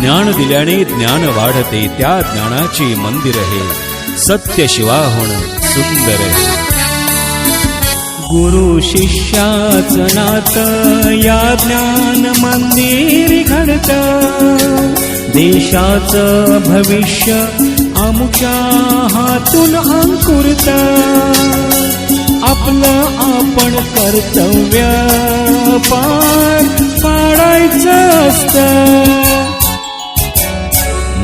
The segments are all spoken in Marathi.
ज्ञान दिल्याने ज्ञान वाढते त्या ज्ञानाचे मंदिर हे सत्य शिवा होणं सुंदर हे गुरु शिष्याचं नातं या ज्ञान मंदिर घडत. देशाचं भविष्य आमच्या हातून अंकुरत. आपलं आपण कर्तव्य पार पाडायचं असतं.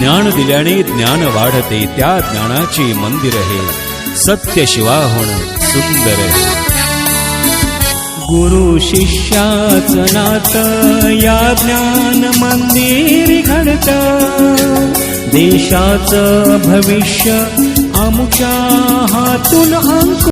ज्ञान दिल्याने ज्ञान वाढते त्या ज्ञानाचे मंदिर हे. सत्य शिवाहून सुंदर गुरु शिष्याच नात या ज्ञान मंदिर घडत. देशाचं भविष्य आमच्या हातून अंक